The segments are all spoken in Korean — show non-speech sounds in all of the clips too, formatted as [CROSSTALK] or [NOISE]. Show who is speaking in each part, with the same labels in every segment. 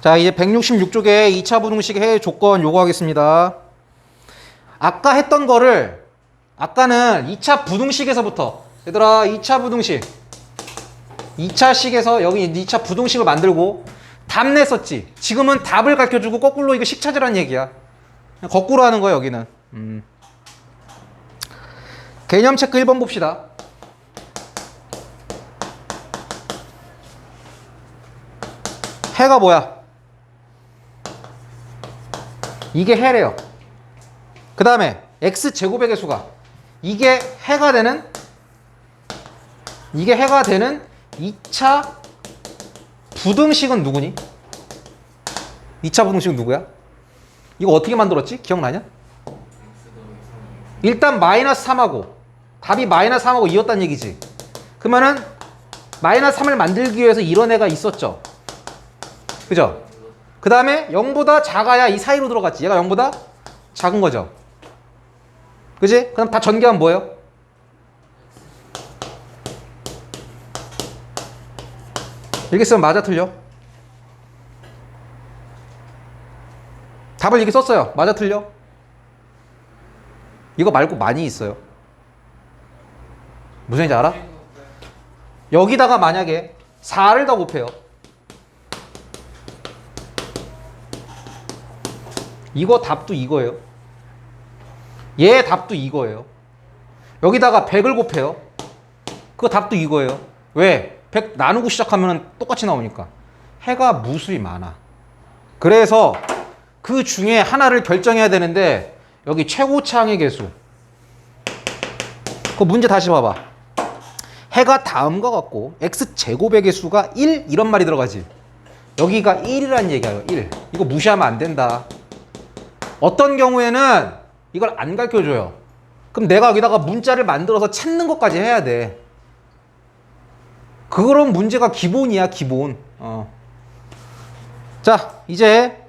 Speaker 1: 자, 이제 166쪽에 2차 부등식 해의 조건 요구하겠습니다. 아까 했던 거를 아까는 2차 부등식에서부터 얘들아 2차 부등식 2차식에서 여기 2차 부등식을 만들고 답 냈었지. 지금은 답을 가르쳐주고 거꾸로 이거 식 찾으라는 얘기야. 거꾸로 하는 거야 여기는. 음. 개념 체크 1번 봅시다. 해가 뭐야? 이게 해래요. 그 다음에 x 제곱의 개수가 이게 해가 되는 이게 해가 되는 2차 부등식은 누구니? 2차 부등식은 누구야? 이거 어떻게 만들었지? 기억나냐? 일단 마이너스 3하고 답이 마이너스 3하고 2였다는 얘기지. 그러면은 마이너스 3을 만들기 위해서 이런 애가 있었죠. 그죠? 그 다음에 0보다 작아야 이 사이로 들어갔지. 얘가 0보다 작은 거죠. 그지? 그럼 다 전개하면 뭐예요? 이렇게 쓰면 맞아 틀려? 답을 이렇게 썼어요. 맞아 틀려? 이거 말고 많이 있어요. 무슨 얘기인지 알아? 여기다가 만약에 4를 더 곱해요. 이거 답도 이거예요. 얘 답도 이거예요. 여기다가 100을 곱해요. 그거 답도 이거예요. 왜? 100 나누고 시작하면 똑같이 나오니까. 해가 무수히 많아. 그래서 그 중에 하나를 결정해야 되는데 여기 최고차항의 개수. 그 문제 다시 봐봐. 해가 다음과 같고 x 제곱의 개수가 1 이런 말이 들어가지. 여기가 1이라는 얘기예요. 1. 이거 무시하면 안 된다. 어떤 경우에는 이걸 안 가르쳐 줘요. 그럼 내가 여기다가 문자를 만들어서 찾는 것까지 해야 돼. 그런 문제가 기본이야, 기본. 어. 자, 이제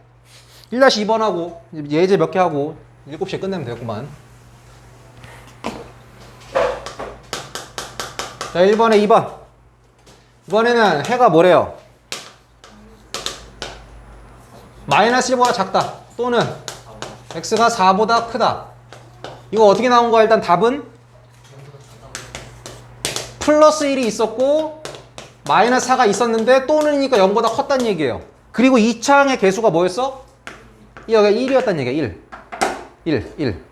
Speaker 1: 1-2번 하고 예제 몇 개 하고 7시에 끝내면 되겠구만. 자, 1번에 2번. 이번에는 해가 뭐래요? 마이너스 1보다 작다. 또는 x가 4보다 크다. 이거 어떻게 나온 거야? 일단 답은 플러스 1이 있었고 마이너스 4가 있었는데 또는이니까 0보다 컸다는 얘기예요. 그리고 2차항의 개수가 뭐였어? 여기가 1이었다는 얘기야. 1. 1. 1.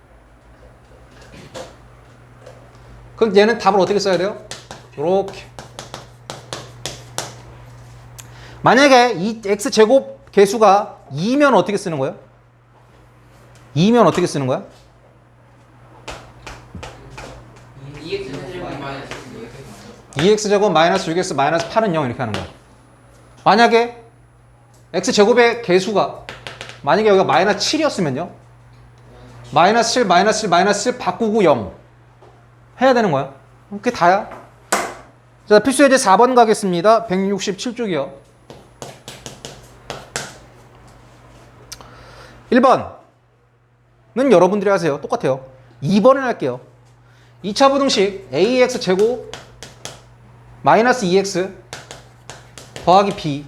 Speaker 1: 그럼 얘는 답을 어떻게 써야 돼요? 이렇게. 만약에 이 x제곱 개수가 2면 어떻게 쓰는 거예요? 2면 어떻게 쓰는 거야?
Speaker 2: EX 제곱 마이너스
Speaker 1: 2x제곱 마이너스 6x 마이너스 8은 0 이렇게 하는 거야. 만약에 x제곱의 개수가 만약에 여기가 마이너스 7이었으면요. 마이너스 7, 마이너스 7, 마이너스 7 바꾸고 0 해야 되는 거야. 그게 다야. 자, 필수 예제 4번 가겠습니다. 167쪽이요. 1번 은 여러분들이 하세요. 똑같아요. 2번을 할게요. 2차 부등식 ax 제곱 마이너스 2x 더하기 b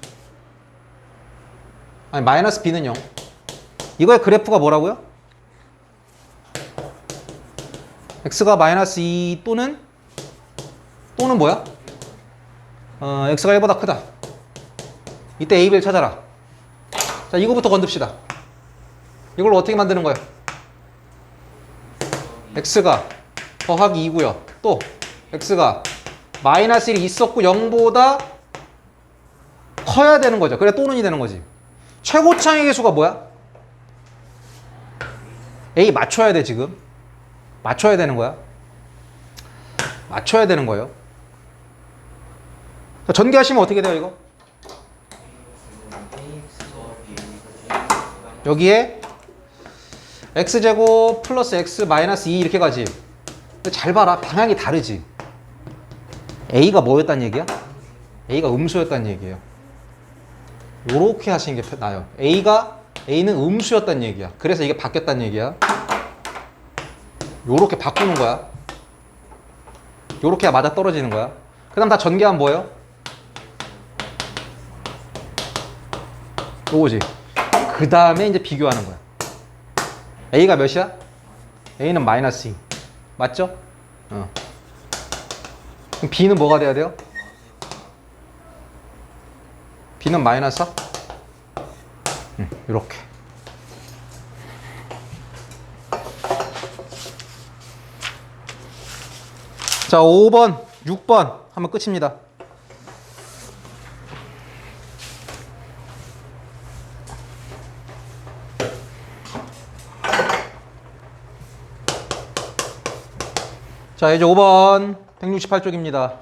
Speaker 1: 아니 마이너스 b는 0 이거의 그래프가 뭐라고요? x가 마이너스 2 또는 또는 뭐야? 어, x가 1보다 크다 이때 a, b를 찾아라 자 이거부터 건듭시다 이걸 어떻게 만드는 거예요? X가 더하기 2고요 또 x가 마이너스 1이 있었고 0보다 커야 되는 거죠. 그래 또는이 되는 거지. 최고차의 개수가 뭐야? A 맞춰야 돼 지금. 맞춰야 되는 거야. 맞춰야 되는 거예요. 자, 전개하시면 어떻게 돼요 이거? 여기에 x제곱 플러스 x 마이너스 2 이렇게 가지. 잘 봐라 방향이 다르지. A가 뭐였단 얘기야? A가 음수였단 얘기예요. 요렇게 하시는 게 나아요. A가 A는 음수였단 얘기야. 그래서 이게 바뀌었단 얘기야. 요렇게 바꾸는 거야. 요렇게 맞아 떨어지는 거야. 그다음 다 전개하면 뭐예요? 요거지. 그 다음에 이제 비교하는 거야. A가 몇이야? A는 마이너스 2. 맞죠? 어. 그럼 B는 뭐가 돼야 돼요? B는 마이너스 4? 응, 이렇게. 자, 5번, 6번 하면 끝입니다. 자, 이제 5번 168쪽입니다.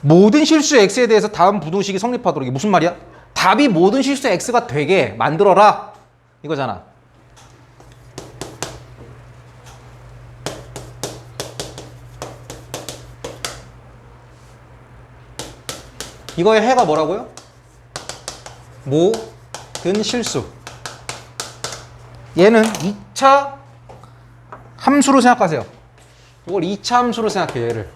Speaker 1: 모든 실수 x에 대해서 다음 부등식이 성립하도록 이게 무슨 말이야? 답이 모든 실수 x가 되게 만들어라 이거잖아. 이거의 해가 뭐라고요? 모든 실수. 얘는 2차 함수로 생각하세요. 이걸 2차 함수로 생각해요, 얘를.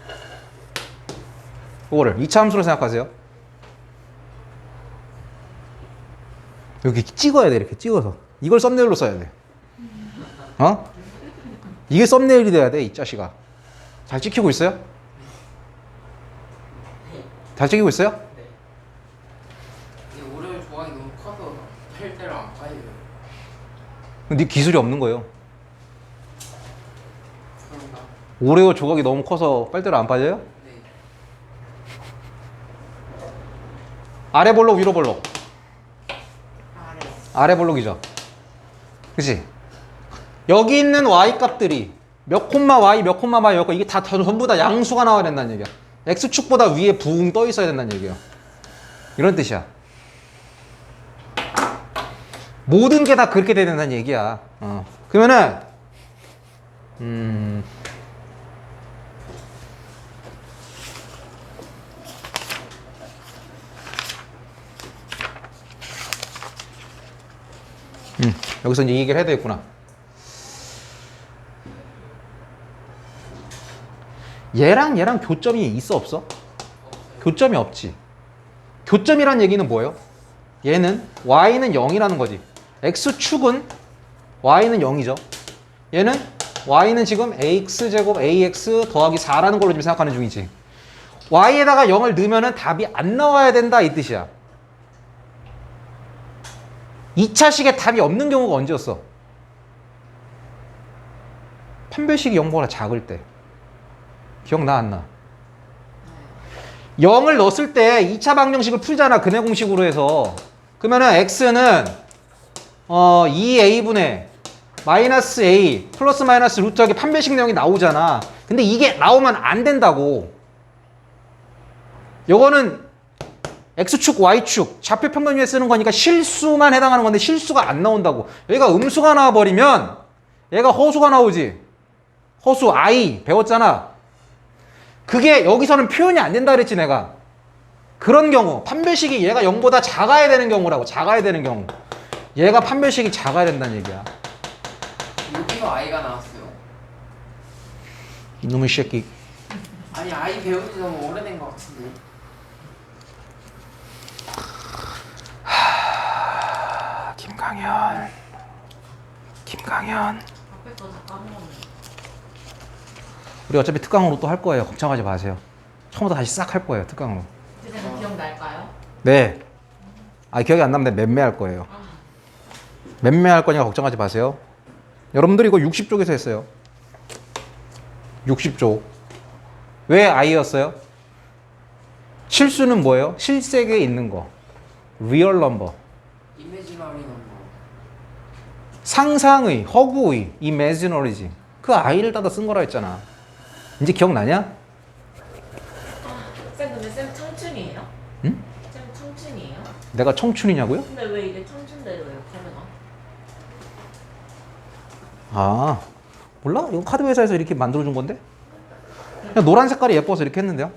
Speaker 1: 이거를 2차 함수로 생각하세요. 여기 찍어야 돼, 이렇게 찍어서. 이걸 썸네일로 써야 돼. 어? 이게 썸네일이 돼야 돼, 이 자식아. 잘 찍히고 있어요? 잘 찍히고 있어요?
Speaker 2: 네. 조각이 너무 커서 뺄 때로 안 빠져요.
Speaker 1: 근데 기술이 없는 거예요.
Speaker 2: 그런가?
Speaker 1: 오레오 조각이 너무 커서 빨대로 안 빠져요?
Speaker 2: 네.
Speaker 1: 아래 볼록, 위로 볼록.
Speaker 2: 아래.
Speaker 1: 아래 볼록이죠. 그치? 여기 있는 y 값들이 몇 콤마 y, 몇 콤마 y, 몇 콤마 이게 다 전부 다 양수가 나와야 된다는 얘기야. x축보다 위에 붕 떠 있어야 된다는 얘기야. 이런 뜻이야. 모든 게 다 그렇게 돼야 된다는 얘기야. 어. 그러면은 음. 음, 여기서 이 얘기를 해야 되겠구나. 얘랑 얘랑 교점이 있어 없어? 교점이 없지. 교점이란 얘기는 뭐예요? 얘는 y는 0이라는 거지. x축은 y는 0이죠. 얘는 y는 지금 ax 제곱 ax 더하기 4라는 걸로 지금 생각하는 중이지. y에다가 0을 넣으면 답이 안 나와야 된다 이 뜻이야. 2차식에 답이 없는 경우가 언제였어? 판별식이 0보다 작을 때. 기억나 안 나? 0을 넣었을 때 2차 방정식을 풀잖아. 근해 공식으로 해서. 그러면은 x는 어 2a분의 마이너스 a 플러스 마이너스 루트하게 판별식 내용이 나오잖아. 근데 이게 나오면 안 된다고. 요거는 x축, y축, 좌표 평면 위에 쓰는 거니까 실수만 해당하는 건데 실수가 안 나온다고. 얘가 음수가 나와버리면 얘가 허수가 나오지. 허수, i 배웠잖아. 그게 여기서는 표현이 안 된다 그랬지 내가. 그런 경우 판별식이 얘가 0보다 작아야 되는 경우라고. 작아야 되는 경우. 얘가 판별식이 작아야 된다는 얘기야.
Speaker 2: 여기서 아이가 나왔어요.
Speaker 1: 이놈의 새끼.
Speaker 2: 아니 아이 배운 지 너무 오래된 것 같은데.
Speaker 1: 김강현. 김강현. 우리 어차피 특강으로 또 할 거예요. 걱정하지 마세요. 처음부터 다시 싹 할 거예요. 특강으로.
Speaker 3: 그때는 기억날까요?
Speaker 1: 네. 아 기억이 안 나면 맴매할 거예요. 맴매할 거니까 걱정하지 마세요. 여러분들 이거 60쪽에서 했어요. 60쪽. 왜 I였어요? 실수는 뭐예요? 실세계에 있는 거. 리얼 넘버.
Speaker 2: 이미지너리 넘버.
Speaker 1: 상상의, 허구의, 이매지너리지. 그 I를 따다 쓴 거라 했잖아. 이제 기억나냐?
Speaker 3: 쌤 근데 쌤 청춘이에요?
Speaker 1: 응?
Speaker 3: 쌤 청춘이에요?
Speaker 1: 내가 청춘이냐고요?
Speaker 3: 근데 왜 이게 청춘대로예요 카드가?
Speaker 1: 아 몰라? 이거 카드 회사에서 이렇게 만들어준 건데? 그냥 노란 색깔이 예뻐서 이렇게 했는데요.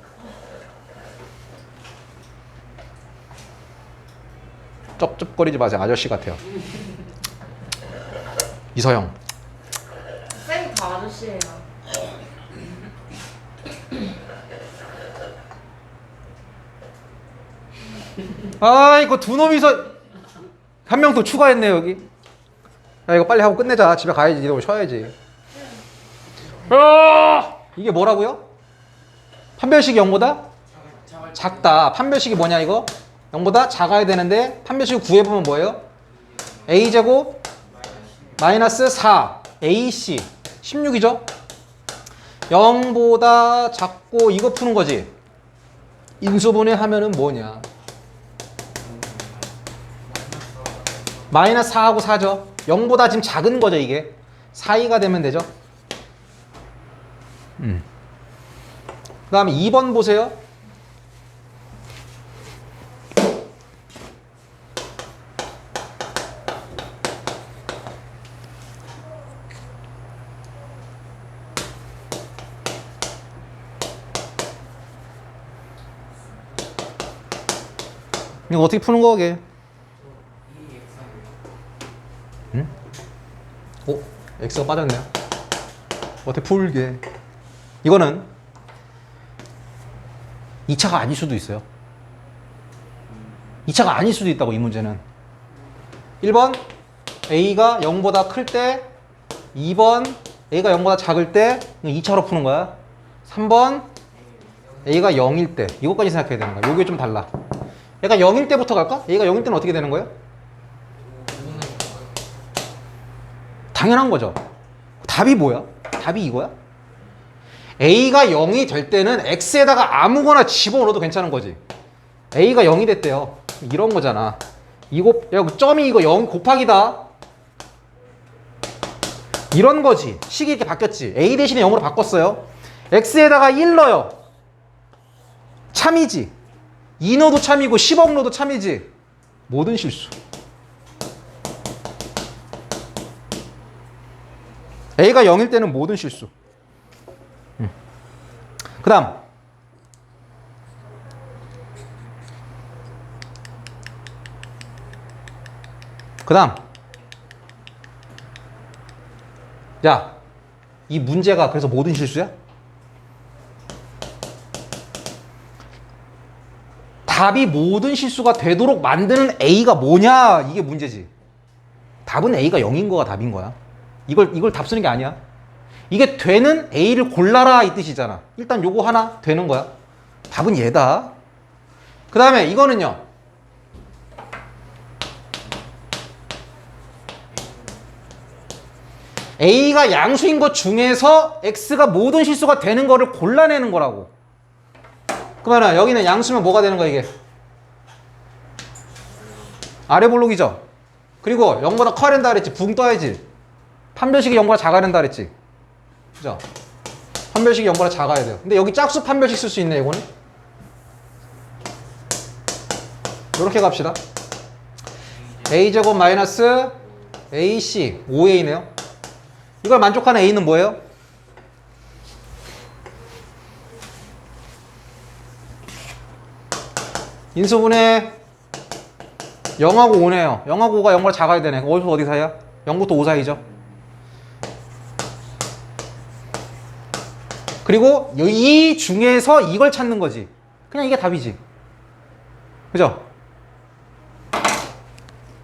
Speaker 1: 쩝쩝거리지 마세요. 아저씨 같아요. 이서영.
Speaker 3: 쌤 다 아저씨예요.
Speaker 1: 아 이거 두 놈이서 한 명 더 추가했네 여기. 야 이거 빨리 하고 끝내자. 집에 가야지. 니도 쉬어야지. 아! 이게 뭐라고요? 판별식이 0보다
Speaker 2: 작을
Speaker 1: 작다. 판별식이 뭐냐 이거? 0보다 작아야 되는데 판별식을 구해보면 뭐예요? a제곱 마이너스 4 ac 16이죠? 0보다 작고 이거 푸는 거지. 인수분해 하면은 뭐냐? 마이너스 4하고 4죠. 0보다 지금 작은 거죠, 이게. 4이가 되면 되죠. 음. 그 다음에 2번 보세요. 이거 어떻게 푸는 거게? 응? 오, X가 빠졌네요. 어떻게 풀게? 이거는 2차가 아닐 수도 있어요. 2차가 아닐 수도 있다고 이 문제는. 1번 A가 0보다 클 때, 2번 A가 0보다 작을 때 2차로 푸는 거야. 3번 A가 0일 때 이것까지 생각해야 되는 거야. 요게 좀 달라. 얘가 0일 때부터 갈까? A가 0일 때는 어떻게 되는 거예요? 당연한 거죠. 답이 뭐야? 답이 이거야? A가 0이 될 때는 X에다가 아무거나 집어넣어도 괜찮은 거지. A가 0이 됐대요. 이런 거잖아. 이거, 야, 그 점이 이거 0 곱하기다. 이런 거지. 식이 이렇게 바뀌었지. A 대신에 0으로 바꿨어요. X에다가 1 넣어요. 참이지. 2 넣어도 참이고 10억 넣어도 참이지. 모든 실수. A가 0일 때는 모든 실수. 그 다음. 그 다음. 야, 이 문제가 그래서 모든 실수야? 답이 모든 실수가 되도록 만드는 A가 뭐냐? 이게 문제지. 답은 A가 0인 거가 답인 거야. 이걸 이걸 답 쓰는 게 아니야. 이게 되는 A를 골라라 이 뜻이잖아. 일단 요거 하나 되는 거야. 답은 얘다. 그 다음에 이거는요. A가 양수인 것 중에서 X가 모든 실수가 되는 거를 골라내는 거라고. 그러면 여기는 양수면 뭐가 되는 거야 이게? 아래 볼록이죠? 그리고 0보다 커야 된다 그랬지. 붕 떠야지. 판별식이 0보다 작아야 된다 그랬지. 그죠? 판별식이 0보다 작아야 돼요. 근데 여기 짝수 판별식 쓸 수 있네, 이거는. 이렇게 갑시다. a제곱 마이너스 ac 5a네요. 이걸 만족하는 a는 뭐예요? 인수분해 0하고 5네요. 0하고 5가 0보다 작아야 되네. 어디서 어디 사이야? 0부터 5 사이죠. 그리고 이 중에서 이걸 찾는 거지. 그냥 이게 답이지. 그죠?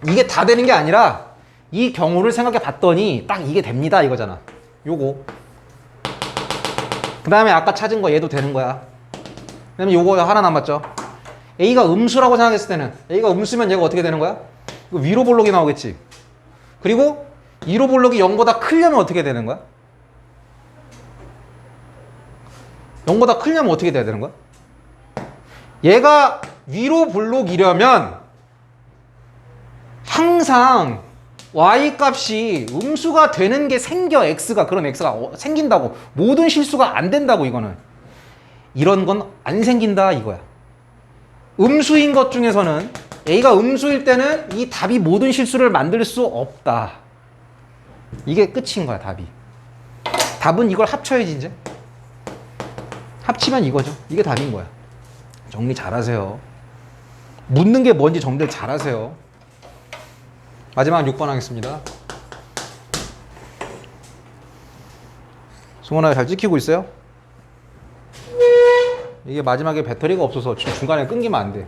Speaker 1: 이게 다 되는 게 아니라 이 경우를 생각해 봤더니 딱 이게 됩니다 이거잖아. 요거. 그 다음에 아까 찾은 거 얘도 되는 거야. 그 다음에 요거 하나 남았죠. A가 음수라고 생각했을 때는 A가 음수면 얘가 어떻게 되는 거야? 이거 위로 볼록이 나오겠지. 그리고 2로 볼록이 0보다 크려면 어떻게 되는 거야? 0보다 크려면 어떻게 돼야 되는 거야? 얘가 위로 볼록이려면 항상 y 값이 음수가 되는 게 생겨 x가 그런 x가 어- 생긴다고 모든 실수가 안 된다고 이거는 이런 건 안 생긴다 이거야 음수인 것 중에서는 a가 음수일 때는 이 답이 모든 실수를 만들 수 없다 이게 끝인 거야 답이 답은 이걸 합쳐야지 이제 합치면 이거죠. 이게 답인 거야. 정리 잘하세요. 묻는 게 뭔지 정리를 잘하세요. 마지막 6번 하겠습니다. 승원아 잘 찍히고 있어요? 이게 마지막에 배터리가 없어서 중- 중간에 끊기면 안 돼.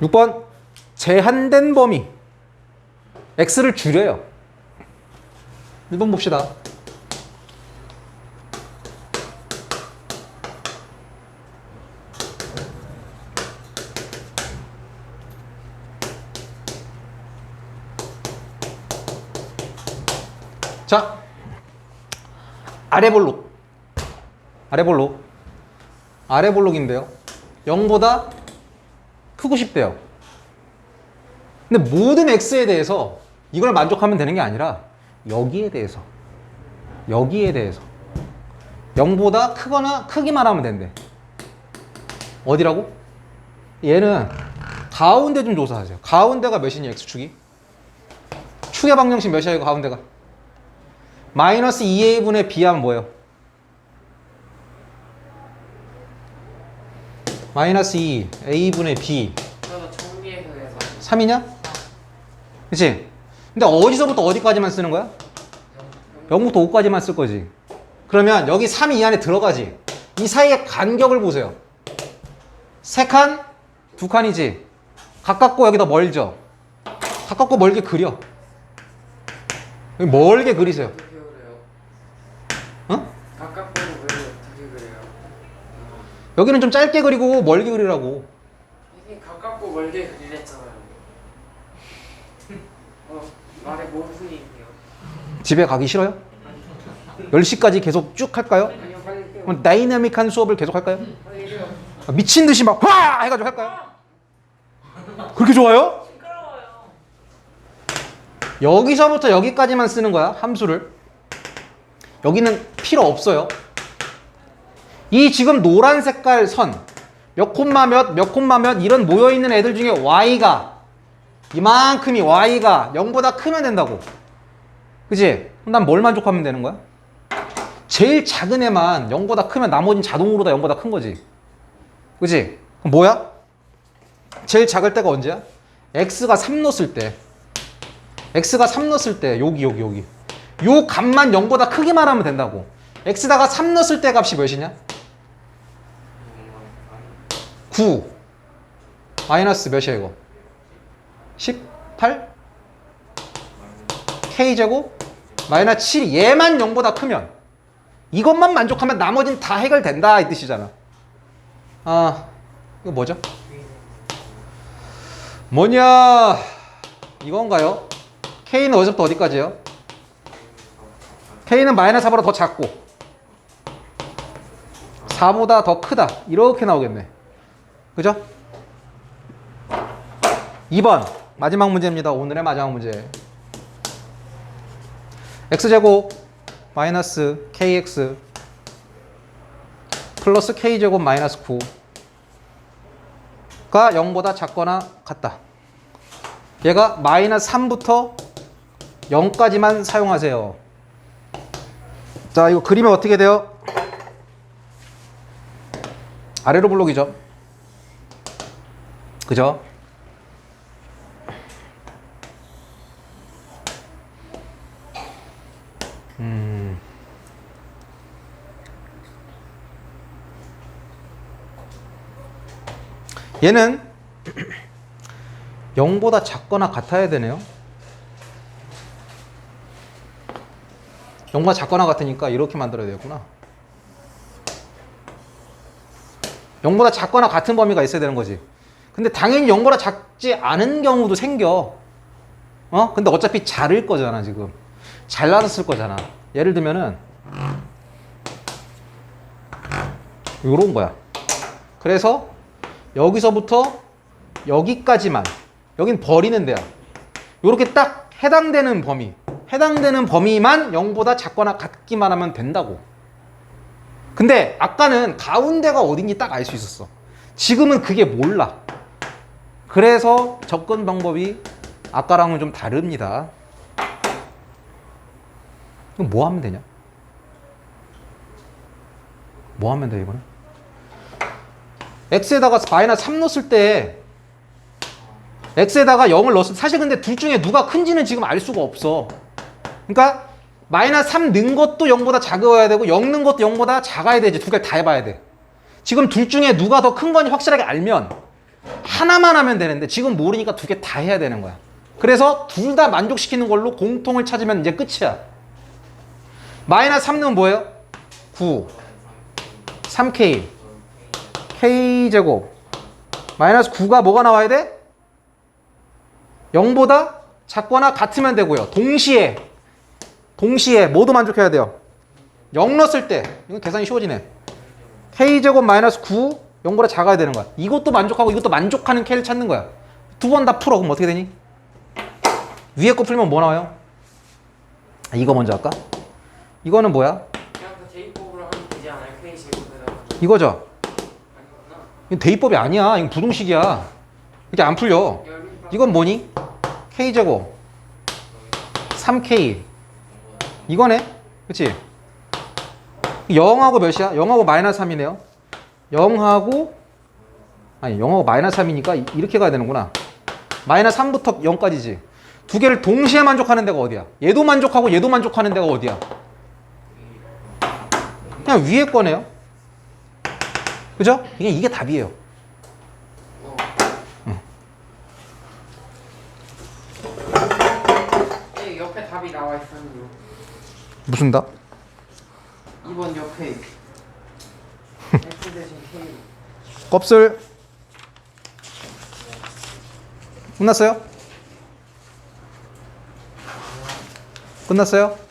Speaker 1: 6번 제한된 범위 x를 줄여요. 1번 봅시다. 자, 아래 볼록. 아래 볼록. 아래 볼록인데요. 0보다 크고 싶대요. 근데 모든 x에 대해서 이걸 만족하면 되는 게 아니라 여기에 대해서 여기에 대해서 0보다 크거나 크기만 하면 된대. 어디라고? 얘는 가운데 좀 조사하세요. 가운데가 몇이니 x축이? 축의 방정식 몇이야 이거 가운데가? 마이너스 2a분의 b 하면 뭐예요? 마이너스 2 a분의 b
Speaker 2: 정리해서 해서
Speaker 1: 3이냐? 그치? 근데 어디서부터 어디까지만 쓰는 거야? 0부터 5까지만 쓸 거지. 그러면 여기 3이 이 안에 들어가지. 이 사이의 간격을 보세요. 세 칸, 두 칸이지. 가깝고 여기 더 멀죠. 가깝고 멀게 그려. 멀게 그리세요.
Speaker 2: 어떻게 그래요?
Speaker 1: 어?
Speaker 2: 가깝고 왜 어떻게 그래요?
Speaker 1: 여기는 좀 짧게 그리고 멀게 그리라고.
Speaker 2: 이게 가깝고 멀게 그리랬잖아요. [LAUGHS] 어 말에 모순이네요.
Speaker 1: 집에 가기 싫어요? 10시까지 계속 쭉 할까요?
Speaker 2: 아니요 빨리 해요.
Speaker 1: 그럼 다이나믹한 수업을 계속 할까요?
Speaker 2: 빨리.
Speaker 1: 아, 미친 듯이 막 와! 해가지고 할까요? 그렇게 좋아요?
Speaker 3: 시끄러워요.
Speaker 1: 여기서부터 여기까지만 쓰는 거야 함수를 여기는 필요 없어요 이 지금 노란 색깔 선 몇 콤마 몇, 몇 콤마 몇 이런 모여있는 애들 중에 y가 이만큼이 y가 0보다 크면 된다고 그지? 난 뭘 만족하면 되는 거야? 제일 작은 애만 0보다 크면 나머지는 자동으로 다 0보다 큰 거지 그지? 그럼 뭐야? 제일 작을 때가 언제야? x가 3 넣었을 때 x가 3 넣었을 때 여기 여기 여기 요 값만 0보다 크기만 하면 된다고 x다가 3 넣었을 때 값이 몇이냐? 9 마이너스 몇이야 이거? 18? k제곱 마이너스 7 얘만 0보다 크면 이것만 만족하면 나머지는 다 해결된다 이 뜻이잖아 아 이거 뭐죠? 뭐냐 이건가요? K는 어디서부터 어디까지예요? K는 마이너스 4보다 더 작고 4보다 더 크다 이렇게 나오겠네 그죠? 2번 마지막 문제입니다 오늘의 마지막 문제 x제곱 마이너스 kx 플러스 k제곱 마이너스 9가 0보다 작거나 같다 얘가 마이너스 3부터 0까지만 사용하세요. 자, 이거 그리면 어떻게 돼요? 아래로 블록이죠. 그죠? 음. 얘는 0보다 작거나 같아야 되네요. 0보다 작거나 같으니까 이렇게 만들어야 되겠구나. 0보다 작거나 같은 범위가 있어야 되는 거지. 근데 당연히 0보다 작지 않은 경우도 생겨. 어? 근데 어차피 자를 거잖아, 지금. 잘라서 쓸 거잖아. 예를 들면은 요런 거야. 그래서 여기서부터 여기까지만 여긴 버리는 데야. 요렇게 딱 해당되는 범위. 해당되는 범위만 0보다 작거나 같기만 하면 된다고. 근데 아까는 가운데가 어딘지 딱 알 수 있었어. 지금은 그게 몰라. 그래서 접근 방법이 아까랑은 좀 다릅니다. 그럼 뭐 하면 되냐? 뭐 하면 돼, 이거는? x에다가 마이너스 3 넣었을 때 x에다가 0을 넣었을 때 사실 근데 둘 중에 누가 큰지는 지금 알 수가 없어. 그러니까 마이너스 3 넣은 것도 0보다 작아야 되고 0 넣은 것도 0보다 작아야 되지. 두 개를 다 해봐야 돼. 지금 둘 중에 누가 더 큰 건지 확실하게 알면 하나만 하면 되는데 지금 모르니까 두 개 다 해야 되는 거야. 그래서 둘 다 만족시키는 걸로 공통을 찾으면 이제 끝이야. 마이너스 3는 뭐예요? 9. 3K. K제곱. 마이너스 9가 뭐가 나와야 돼? 0보다 작거나 같으면 되고요. 동시에. 동시에 모두 만족해야 돼요. 0 넣었을 때. 이건 계산이 쉬워지네. K제곱 마이너스 9. 0보다 작아야 되는 거야. 이것도 만족하고 이것도 만족하는 K를 찾는 거야. 두 번 다 풀어. 그럼 어떻게 되니? 위에 거 풀면 뭐 나와요? 아, 이거 먼저 할까? 이거는 뭐야?
Speaker 2: 그
Speaker 1: 이거죠? 이건 대입법이 아니야. 이건 부동식이야. 이렇게 안 풀려. 이건 뭐니? K제곱 3K 이거네? 그치? 0하고 몇이야? 0하고 마이너스 3이네요 0하고 아니 0하고 마이너스 3이니까 이- 이렇게 가야 되는구나 마이너스 3부터 0까지지 두 개를 동시에 만족하는 데가 어디야? 얘도 만족하고 얘도 만족하는 데가 어디야? 그냥 위에 거네요 그죠? 이게, 이게 답이에요
Speaker 2: 어.
Speaker 1: 음.
Speaker 2: 예, 옆에 답이 나와 있었는데
Speaker 1: 무슨 답?
Speaker 2: 2번 옆에 [LAUGHS]
Speaker 1: 껍슬 끝났어요? 끝났어요?